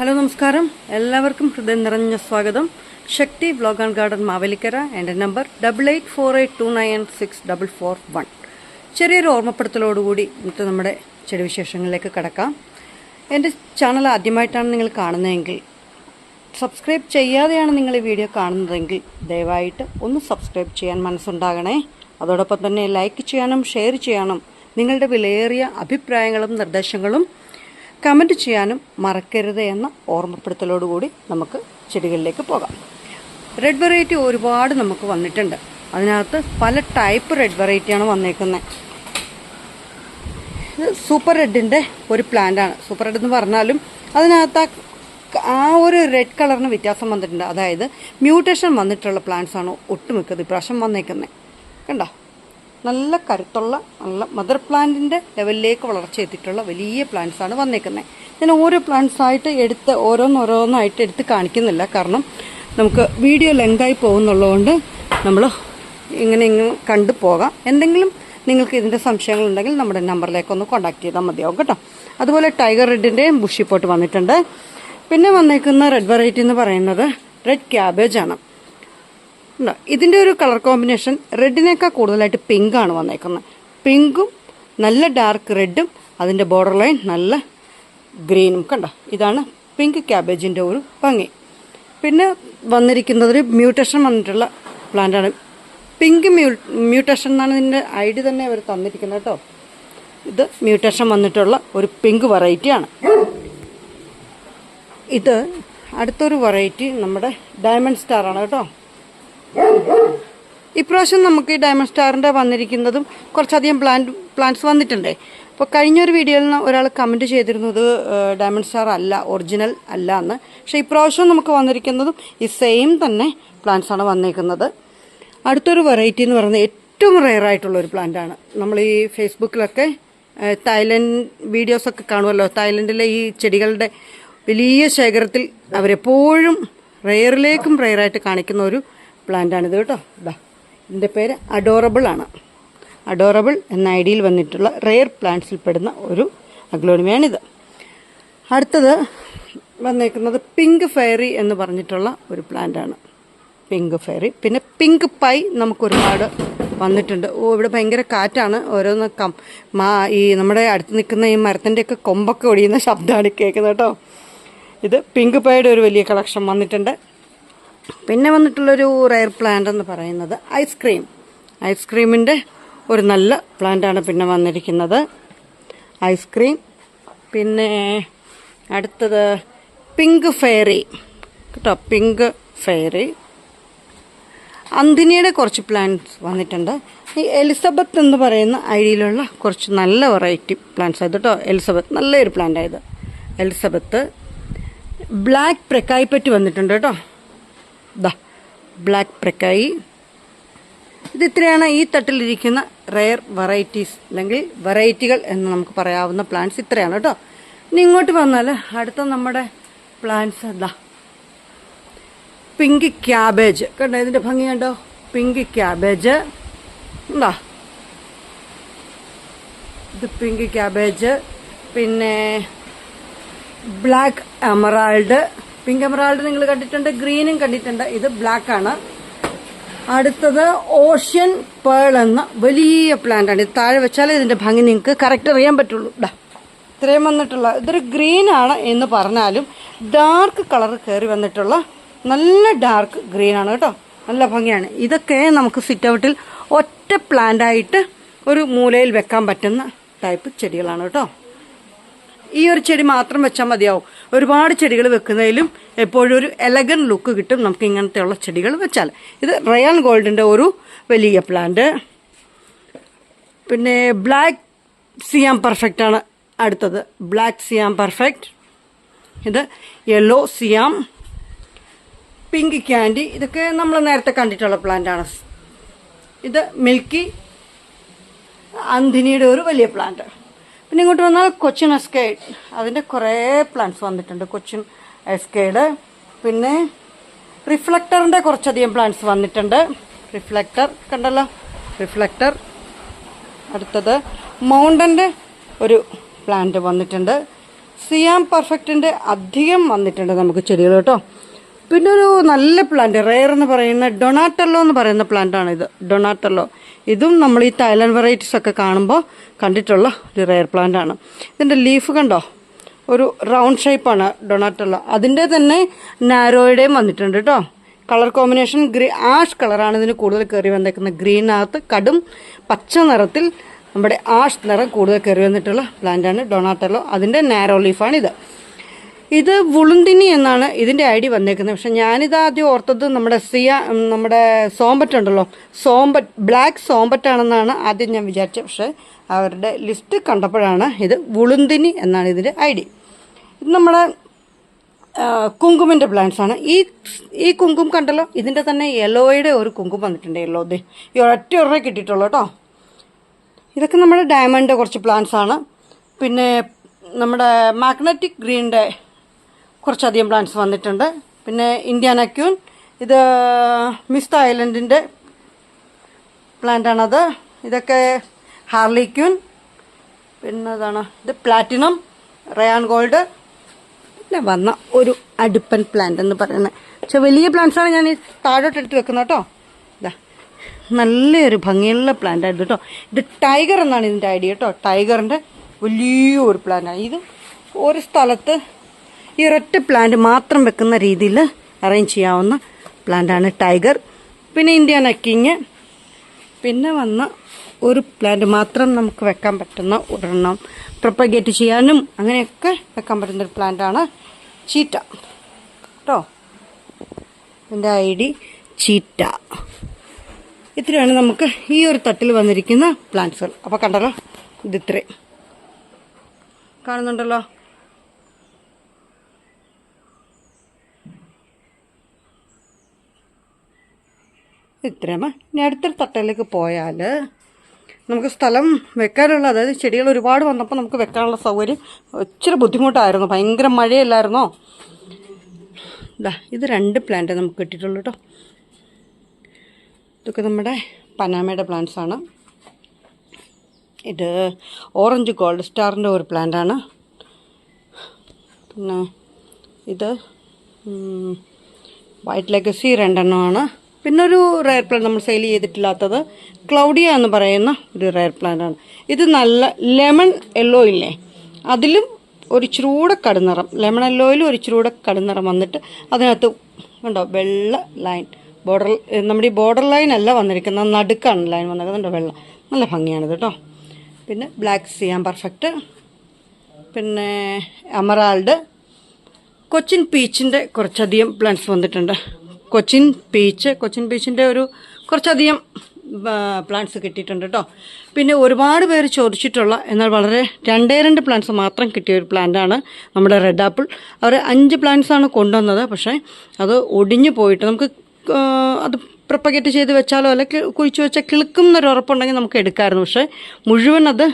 Hello നമസ്കാരം. എല്ലാവർക്കും ഹൃദയം നിറഞ്ഞ സ്വാഗതം. Shakti vlog and garden Mavelikkara എന്റെ number double eight four eight two nine six double four one ചെറിയൊരു ഓർമ്മപ്പെടുത്തലോടുകൂടി ഇന്നത്തെ നമ്മുടെ ചെടി വിശേഷങ്ങളിലേക്ക് കടക്കാം. എന്റെ ചാനൽ ആദ്യമായിട്ടാണ് നിങ്ങൾ കാണുന്നതെങ്കിൽ സബ്സ്ക്രൈബ് ചെയ്യാതെയാണ് നിങ്ങൾ ഈ വീഡിയോ കാണുന്നതെങ്കിൽ ദയവായിട്ട് ഒന്ന് സബ്സ്ക്രൈബ് ചെയ്യാൻ മനസ്സുണ്ടാകണേ. അതോടൊപ്പം തന്നെ ലൈക്ക് ചെയ്യാനും ഷെയർ ചെയ്യാനും നിങ്ങളുടെ വിലയേറിയ അഭിപ്രായങ്ങളും നിർദ്ദേശങ്ങളും കമന്റ് ചെയ്യാനും മറക്കരുത് എന്ന ഓർമ്മപ്പെടുത്തലോടുകൂടി നമുക്ക് ചെടികളിലേക്ക് പോകാം. റെഡ് വെറൈറ്റി ഒരുപാട് നമുക്ക് വന്നിട്ടുണ്ട്. അതിനകത്ത് പല ടൈപ്പ് റെഡ് വെറൈറ്റിയാണ് വന്നേക്കുന്നത്. ഇത് സൂപ്പർ റെഡിന്റെ ഒരു പ്ലാന്റാണ് സൂപ്പർ റെഡ് എന്ന് പറഞ്ഞാലും അതിനകത്ത് ആ- ഒരു റെഡ് കളറിന് വ്യത്യാസം വന്നിട്ടുണ്ട്. അതായത് മ്യൂട്ടേഷൻ വന്നിട്ടുള്ള പ്ലാന്റ്സാണ് ഒട്ടുമിക്കത് ഇപ്രാവശ്യം വന്നേക്കുന്നത്. കണ്ടോ? നല്ല കരുത്തുള്ള നല്ല മദർ പ്ലാന്റിന്റെ ലെവലിലേക്ക് വളർച്ച എത്തിയിട്ടുള്ള വലിയ പ്ലാന്റ്സ് ആണ് വന്നേക്കുന്നത് ഞാൻ ഓരോ പ്ലാന്റ്സ് ആയിട്ട് എടുത്ത് ഓരോന്നോരോന്നായിട്ട് എടുത്ത് കാണിക്കുന്നില്ല. കാരണം നമുക്ക് വീഡിയോ ലെങ്തായി പോകുന്നുള്ളതുകൊണ്ട് നമ്മൾ ഇങ്ങനെ ഇങ്ങനെ കണ്ടു പോകാം. എന്തെങ്കിലും നിങ്ങൾക്ക് ഇതിന്റെ സംശയങ്ങളുണ്ടെങ്കിൽ നമ്മുടെ നമ്പറിലേക്ക് ഒന്ന് കോൺടാക്ട് ചെയ്താൽ മതിയാവും കേട്ടോ. അതുപോലെ ടൈഗർ റെഡിന്റെയും ബുഷി പോട്ട് വന്നിട്ടുണ്ട്. പിന്നെ വന്നേക്കുന്ന റെഡ് വെറൈറ്റി എന്ന് പറയുന്നത് റെഡ് ക്യാബേജ് ആണ്? ഇതിന്റെ ഒരു കളർ കോമ്പിനേഷൻ റെഡിനേക്കാൾ കൂടുതലായിട്ട് പിങ്കാണ് വന്നേക്കുന്നത്. പിങ്കും നല്ല ഡാർക്ക് റെഡും അതിന്റെ ബോർഡർ ലൈൻ നല്ല ഗ്രീനും കണ്ടോ? ഇതാണ് പിങ്ക് ക്യാബേജിന്റെ ഒരു ഭംഗി. പിന്നെ വന്നിരിക്കുന്നത് ഒരു മ്യൂട്ടേഷൻ വന്നിട്ടുള്ള പ്ലാന്റാണ് പിങ്ക് മ്യൂ മ്യൂട്ടേഷൻ എന്നാണ് ഇതിന്റെ ഐഡി തന്നെ അവർ തന്നിരിക്കുന്നത് കേട്ടോ. ഇത് മ്യൂട്ടേഷൻ വന്നിട്ടുള്ള ഒരു പിങ്ക് വെറൈറ്റിയാണ് ഇത് അടുത്തൊരു വെറൈറ്റി നമ്മുടെ ഡയമണ്ട് സ്റ്റാറാണ് കേട്ടോ. ഇപ്രാവശ്യം നമുക്ക് ഈ ഡയമണ്ട് സ്റ്റാറിന്റെ വന്നിരിക്കുന്നതും കുറച്ചധികം പ്ലാന്റ് പ്ലാന്റ്സ് വന്നിട്ടുണ്ടേ. അപ്പോൾ കഴിഞ്ഞൊരു വീഡിയോയിൽ നിന്ന് ഒരാൾ കമന്റ് ചെയ്തിരുന്നത് ഡയമണ്ട് സ്റ്റാർ അല്ല ഒറിജിനൽ അല്ല എന്ന്. പക്ഷേ ഇപ്രാവശ്യം നമുക്ക് വന്നിരിക്കുന്നതും ഈ സെയിം തന്നെ പ്ലാന്റ്സാണ് വന്നിരിക്കുന്നത് അടുത്തൊരു വെറൈറ്റി എന്ന് പറയുന്നത് ഏറ്റവും റെയർ ആയിട്ടുള്ള ഒരു പ്ലാന്റാണ് നമ്മൾ ഈ ഫേസ്ബുക്കിലൊക്കെ തായ്ലൻഡ് വീഡിയോസൊക്കെ കാണുമല്ലോ. തായ്ലൻഡിലെ ഈ ചെടികളുടെ വലിയ ശേഖരത്തിൽ അവരെപ്പോഴും റെയറിലേക്കും റെയറായിട്ട് കാണിക്കുന്ന ഒരു പ്ലാന്റാണിത് കേട്ടോ. ഇതാ ഇതിന്റെ പേര് അഡോറബിൾ ആണ്. അഡോറബിൾ എന്ന ഐഡിയിൽ വന്നിട്ടുള്ള റെയർ പ്ലാന്റ്സിൽ പെടുന്ന ഒരു അഗ്ലോണിമയാണിത്. അടുത്തത് വന്നേക്കുന്നത് പിങ്ക് ഫെയറി എന്ന് പറഞ്ഞിട്ടുള്ള ഒരു പ്ലാന്റാണ് പിങ്ക് ഫെയറി പിന്നെ പിങ്ക് പൈ നമുക്കൊരുപാട് വന്നിട്ടുണ്ട്. ഓ ഇവിടെ ഭയങ്കര കാറ്റാണ്. ഓരോന്ന് കം മാ ഈ നമ്മുടെ അടുത്ത് നിൽക്കുന്ന ഈ മരത്തിന്റെയൊക്കെ കൊമ്പൊക്കെ ഒടിയുന്ന ശബ്ദമാണ് കേൾക്കുന്നത് കേട്ടോ. ഇത് പിങ്ക് പൈയുടെ ഒരു വലിയ കളക്ഷൻ വന്നിട്ടുണ്ട്. പിന്നെ വന്നിട്ടുള്ളൊരു റയർ പ്ലാന്റ് എന്ന് പറയുന്നത് ഐസ്ക്രീം ഐസ്ക്രീമിന്റെ ഒരു നല്ല പ്ലാന്റാണ് പിന്നെ വന്നിരിക്കുന്നത്. ഐസ്ക്രീം പിന്നെ അടുത്തത് പിങ്ക് ഫെയറി കേട്ടോ പിങ്ക് ഫെയറി അന്തിനിയുടെ കുറച്ച് പ്ലാന്റ്സ് വന്നിട്ടുണ്ട്. ഈ എലിസബത്ത് എന്ന് പറയുന്ന ഐഡിയിലുള്ള കുറച്ച് നല്ല വെറൈറ്റി പ്ലാന്റ്സ് ആയത് കേട്ടോ എലിസബത്ത്. നല്ലൊരു പ്ലാന്റ് ആയത്. എലിസബത്ത്. ബ്ലാക്ക് പ്രക്കായ്പറ്റ് വന്നിട്ടുണ്ട് കേട്ടോ. ദാ ബ്ലാക്ക് പ്രക്കായി ഇത് ഈ തട്ടിലിരിക്കുന്ന റെയർ വെറൈറ്റീസ് അല്ലെങ്കിൽ വെറൈറ്റികൾ എന്ന് നമുക്ക് പറയാവുന്ന പ്ലാന്റ്സ് ഇത്രയാണ് കേട്ടോ. ഇനി ഇങ്ങോട്ട് വന്നാൽ അടുത്ത നമ്മുടെ പ്ലാന്റ്സ് എന്താ പിങ്ക് ക്യാബേജ് കണ്ടോ ഇതിന്റെ ഭംഗി കണ്ടോ? പിങ്ക് ക്യാബേജ് എന്താ ഇത് പിങ്ക് ക്യാബേജ് പിന്നെ ബ്ലാക്ക് എമറാൾഡ് പിങ്ക് എമറാൾഡ് നിങ്ങൾ കണ്ടിട്ടുണ്ട് ഗ്രീനും കണ്ടിട്ടുണ്ട്. ഇത് ബ്ലാക്ക് ആണ്. അടുത്തത് ഓഷ്യൻ പേൾ എന്ന വലിയ പ്ലാന്റ് ആണ്. ഇത് താഴെ വെച്ചാലേ ഇതിന്റെ ഭംഗി നിങ്ങൾക്ക് കറക്റ്റ് അറിയാൻ പറ്റുള്ളൂ. ഡാ ഇത്രയും വന്നിട്ടുള്ള ഇതൊരു ഗ്രീൻ ആണ് എന്ന് പറഞ്ഞാലും ഡാർക്ക് കളർ കയറി വന്നിട്ടുള്ള നല്ല ഡാർക്ക് ഗ്രീൻ ആണ് കേട്ടോ. നല്ല ഭംഗിയാണ്. ഇതൊക്കെ നമുക്ക് സിറ്റ് ഔട്ടിൽ ഒറ്റ പ്ലാന്റായിട്ട് ഒരു മൂലയിൽ വെക്കാൻ പറ്റുന്ന ടൈപ്പ് ചെടികളാണ് കേട്ടോ. ഈ ഒരു ചെടി മാത്രം വെച്ചാൽ മതിയാവും. ഒരുപാട് ചെടികൾ വെക്കുന്നതിലും എപ്പോഴും ഒരു എലഗൻ ലുക്ക് കിട്ടും നമുക്ക് ഇങ്ങനത്തെയുള്ള ചെടികൾ വെച്ചാൽ. ഇത് റയൽ ഗോൾഡിന്റെ ഒരു വലിയ പ്ലാന്റ് പിന്നെ ബ്ലാക്ക് സിയാം പെർഫെക്റ്റ് ആണ് അടുത്തത്. ബ്ലാക്ക് സിയാം പെർഫെക്റ്റ് ഇത് യെല്ലോ സിയാം പിങ്ക് ക്യാൻഡി ഇതൊക്കെ നമ്മൾ നേരത്തെ കണ്ടിട്ടുള്ള പ്ലാന്റാണ് ഇത് മിൽക്കി അന്തിനിയുടെ ഒരു വലിയ പ്ലാന്റ് പിന്നെ ഇങ്ങോട്ട് വന്നാൽ കൊച്ചിൻ എസ്കേഡ്. അതിന്റെ കുറേ പ്ലാന്റ്സ് വന്നിട്ടുണ്ട്. കൊച്ചിൻ എസ്കേഡ്. പിന്നെ റിഫ്ലക്ടറിന്റെ കുറച്ചധികം പ്ലാന്റ്സ് വന്നിട്ടുണ്ട്. റിഫ്ലക്ടർ കണ്ടല്ലോ? റിഫ്ലക്ടർ. അടുത്തത് മൗണ്ടന്റെ ഒരു പ്ലാന്റ് വന്നിട്ടുണ്ട്. സിയാം പെർഫെക്റ്റിന്റെ അധികം വന്നിട്ടുണ്ട് നമുക്ക് ചെടികൾ കേട്ടോ. പിന്നെ ഒരു നല്ല പ്ലാന്റ് റെയർ എന്ന് പറയുന്ന ഡൊണാറ്റല്ലോ എന്ന് പറയുന്ന പ്ലാന്റാണ് ഇത്. ഡൊണാറ്റല്ലോ ഇതും നമ്മൾ ഈ തൈലൻഡ് വെറൈറ്റീസ് ഒക്കെ കാണുമ്പോൾ കണ്ടിട്ടുള്ള ഒരു റെയർ പ്ലാന്റ് ആണ്. ഇതിന്റെ ലീഫ് കണ്ടോ? ഒരു റൗണ്ട് ഷേപ്പാണ് ഡൊണാറ്റല്ലോ അതിന്റെ തന്നെ നാരോയുടെയും വന്നിട്ടുണ്ട് കേട്ടോ കളർ കോമ്പിനേഷൻ ഗ്രീ ആഷ് കളറാണ് ഇതിന് കൂടുതൽ കയറി വന്നേക്കുന്നത്. ഗ്രീനകത്ത് കടും പച്ച നിറത്തിൽ നമ്മുടെ ആഷ് നിറം കൂടുതൽ കയറി വന്നിട്ടുള്ള പ്ലാന്റാണ് ഡൊണാറ്റല്ലോ അതിന്റെ നാരോ ലീഫാണിത് ഇത് വുളുന്തിനി എന്നാണ് ഇതിന്റെ ഐ ഡി വന്നേക്കുന്നത്. പക്ഷെ ഞാനിത് ആദ്യം ഓർത്തത് നമ്മുടെ സിയ നമ്മുടെ സോമ്പറ്റ് ഉണ്ടല്ലോ. സോമ്പറ്റ് ബ്ലാക്ക് സോമ്പറ്റ് ആണെന്നാണ് ആദ്യം ഞാൻ വിചാരിച്ചത്. പക്ഷേ അവരുടെ ലിസ്റ്റ് കണ്ടപ്പോഴാണ് ഇത് വുളുന്തിനി എന്നാണ് ഇതിന്റെ ഐ ഡി. ഇത് നമ്മുടെ കുങ്കുമിന്റെ പ്ലാന്റ്സ് ആണ്. ഈ ഈ കുങ്കും കണ്ടല്ലോ? ഇതിന്റെ തന്നെ യെല്ലോയുടെ ഒരു കുങ്കും വന്നിട്ടുണ്ട് യെല്ലോ ഇത്. ഈ ഒരൊറ്റ ഒരെണ്ണേ കിട്ടിയിട്ടുള്ളൂ കേട്ടോ. ഇതൊക്കെ നമ്മുടെ ഡയമണ്ടിന്റെ കുറച്ച് പ്ലാന്റ്സ് ആണ്. പിന്നെ നമ്മുടെ മാഗ്നറ്റിക് ഗ്രീനിന്റെ കുറച്ചധികം പ്ലാന്റ്സ് വന്നിട്ടുണ്ട്. പിന്നെ ഇന്ത്യൻ അക്യൂൻ ഇത് മിസ്ത ഐലൻഡിന്റെ പ്ലാന്റാണത്. ഇതൊക്കെ ഹാർലിക്യൂൻ പിന്നെ ഇതാണ് ഇത് പ്ലാറ്റിനം റയാൻ ഗോൾഡ് പിന്നെ വന്ന ഒരു അടുപ്പൻ പ്ലാന്റ് എന്ന് പറയുന്നത്. പക്ഷെ വലിയ പ്ലാന്റ്സാണ് ഞാൻ ഈ താഴോട്ട് എടുത്ത് വെക്കുന്നത് കേട്ടോ. ഇതാ നല്ലൊരു ഭംഗിയുള്ള പ്ലാന്റ് ആയിരുന്നു കേട്ടോ. ഇത് ടൈഗർ എന്നാണ് ഇതിന്റെ ഐഡിയ കേട്ടോ. ടൈഗറിന്റെ വലിയൊരു പ്ലാന്റാണ്. ഇത് ഒരു സ്ഥലത്ത് ഈ ഒരൊറ്റ പ്ലാന്റ് മാത്രം വെക്കുന്ന രീതിയിൽ അറേഞ്ച് ചെയ്യാവുന്ന പ്ലാന്റാണ് ടൈഗർ പിന്നെ ഇന്ത്യ നക്കിങ് പിന്നെ വന്ന ഒരു പ്ലാന്റ് മാത്രം നമുക്ക് വെക്കാൻ പറ്റുന്ന ഒരെണ്ണം പ്രൊപ്പഗേറ്റ് ചെയ്യാനും അങ്ങനെയൊക്കെ വെക്കാൻ പറ്റുന്ന ഒരു പ്ലാന്റാണ് ചീറ്റ കേട്ടോ? എന്റെ ഐ ഡി ചീറ്റ ഇത്രയാണ് നമുക്ക് ഈ ഒരു തട്ടിൽ വന്നിരിക്കുന്ന പ്ലാന്റ്സുകൾ അപ്പോൾ കണ്ടല്ലോ ഇത് ഇത്രയും കാണുന്നുണ്ടല്ലോ? ഇത്രയും ഇനി അടുത്തൊരു തട്ടയിലേക്ക് പോയാൽ നമുക്ക് സ്ഥലം വെക്കാനുള്ള അതായത് ചെടികൾ ഒരുപാട് വന്നപ്പോൾ നമുക്ക് വെക്കാനുള്ള സൗകര്യം ഇച്ചിരി ബുദ്ധിമുട്ടായിരുന്നു. ഭയങ്കര മഴയല്ലായിരുന്നോ? ഇതാ ഇത് രണ്ട് പ്ലാന്റ് നമുക്ക് കിട്ടിയിട്ടുള്ളൂ കേട്ടോ ഇതൊക്കെ നമ്മുടെ പനാമയുടെ ആണ്. ഇത് ഓറഞ്ച് ഗോൾഡ് സ്റ്റാറിന്റെ ഒരു പ്ലാന്റാണ് പിന്നെ ഇത് വൈറ്റ് ലെഗസി രണ്ടെണ്ണമാണ്. പിന്നെ ഒരു റയർ പ്ലാന്റ് നമ്മൾ സെയിൽ ചെയ്തിട്ടില്ലാത്തത് ക്ലൗഡിയ എന്ന് പറയുന്ന ഒരു റയർ പ്ലാന്റ് ആണ്. ഇത് നല്ല ലെമൺ യെല്ലോ ഇല്ലേ? അതിലും ഒരു ചൂടെ കടുനിറം ലെമൺ യെല്ലോയിലും ഒരു ചൂടെ കടുനിറം വന്നിട്ട് അതിനകത്ത് കണ്ടോ വെള്ള ലൈൻ ബോർഡർ നമ്മുടെ ഈ ബോർഡർ ലൈൻ അല്ല വന്നിരിക്കുന്നത് നടുക്കാണ് ലൈൻ വന്നിരിക്കുന്നത്. വെള്ള. നല്ല ഭംഗിയാണിത് കേട്ടോ പിന്നെ ബ്ലാക്ക് സിയാൻ പെർഫെക്റ്റ് പിന്നെ അമറാൾഡ് കൊച്ചിൻ പീച്ചിന്റെ കുറച്ചധികം പ്ലാന്റ്സ് വന്നിട്ടുണ്ട്. കൊച്ചിൻ പീച്ച് കൊച്ചിൻ പീച്ചിന്റെ ഒരു കുറച്ചധികം പ്ലാന്റ്സ് കിട്ടിയിട്ടുണ്ട് കേട്ടോ പിന്നെ ഒരുപാട് പേര് ചോദിച്ചിട്ടുള്ള എന്നാൽ വളരെ രണ്ടേ രണ്ട് പ്ലാന്റ്സ് മാത്രം കിട്ടിയ ഒരു പ്ലാന്റാണ് നമ്മുടെ റെഡ് ആപ്പിൾ അവർ അഞ്ച് പ്ലാന്റ്സ് ആണ് കൊണ്ടുവന്നത് പക്ഷേ അത് ഒടിഞ്ഞു പോയിട്ട് നമുക്ക് അത് പ്രപ്പഗേറ്റ് ചെയ്ത് വെച്ചാലോ അല്ലെങ്കിൽ കുഴിച്ച് വെച്ചാൽ കിളുക്കും എന്നൊരു ഉറപ്പുണ്ടെങ്കിൽ നമുക്ക് എടുക്കാമായിരുന്നു പക്ഷേ മുഴുവൻ അത്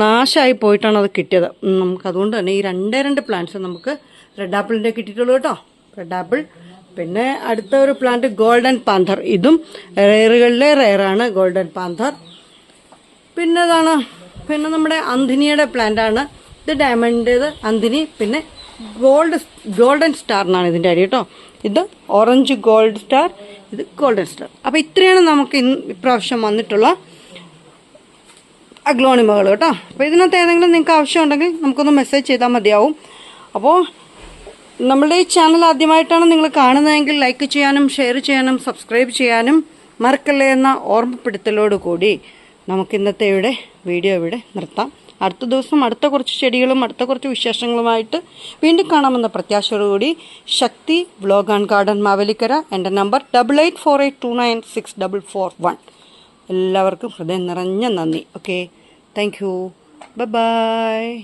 നാശമായി പോയിട്ടാണ് അത് കിട്ടിയത്. നമുക്ക് അതുകൊണ്ട് തന്നെ ഈ രണ്ടേ രണ്ട് പ്ലാന്റ്സ് നമുക്ക് റെഡ് ആപ്പിളിന്റെ കിട്ടിയിട്ടുള്ളൂ കേട്ടോ റെഡ് ആപ്പിൾ പിന്നെ അടുത്ത ഒരു പ്ലാന്റ് ഗോൾഡൻ പാന്തർ ഇതും റെയറുകളിലെ റെയറാണ് ഗോൾഡൻ പാന്തർ പിന്നെ അതാണ് പിന്നെ നമ്മുടെ അന്തിനിയുടെ പ്ലാന്റ് ആണ്. ഇത് ഡയമണ്ടിന്റെത് അന്തിനി പിന്നെ ഗോൾഡ് ഗോൾഡൻ സ്റ്റാർ എന്നാണ് ഇതിന്റെ അടി കേട്ടോ. ഇത് ഓറഞ്ച് ഗോൾഡ് സ്റ്റാർ ഇത് ഗോൾഡൻ സ്റ്റാർ അപ്പോൾ ഇത്രയാണ് നമുക്ക് ഇന്ന് ഇപ്രാവശ്യം വന്നിട്ടുള്ള അഗ്ലോണിമകൾ കേട്ടോ. അപ്പോൾ ഇതിനകത്ത് ഏതെങ്കിലും നിങ്ങൾക്ക് ആവശ്യമുണ്ടെങ്കിൽ നമുക്കൊന്ന് മെസ്സേജ് ചെയ്താൽ മതിയാവും. അപ്പോൾ നമ്മളുടെ ഈ ചാനൽ ആദ്യമായിട്ടാണ് നിങ്ങൾ കാണുന്നതെങ്കിൽ ലൈക്ക് ചെയ്യാനും ഷെയർ ചെയ്യാനും സബ്സ്ക്രൈബ് ചെയ്യാനും മറക്കല്ലേ എന്ന ഓർമ്മപ്പെടുത്തലോട് കൂടി നമുക്ക് ഇന്നത്തെ ഇവിടെ വീഡിയോ ഇവിടെ നിർത്താം. അടുത്ത ദിവസം അടുത്ത കുറച്ച് ചെടികളും അടുത്ത കുറച്ച് വിശേഷങ്ങളുമായിട്ട് വീണ്ടും കാണാമെന്ന പ്രത്യാശയോടുകൂടി Shakti vlog and garden Mavelikkara. എന്റെ number double eight four eight two nine six double four one എല്ലാവർക്കും ഹൃദയം നിറഞ്ഞ നന്ദി. Okay thank you by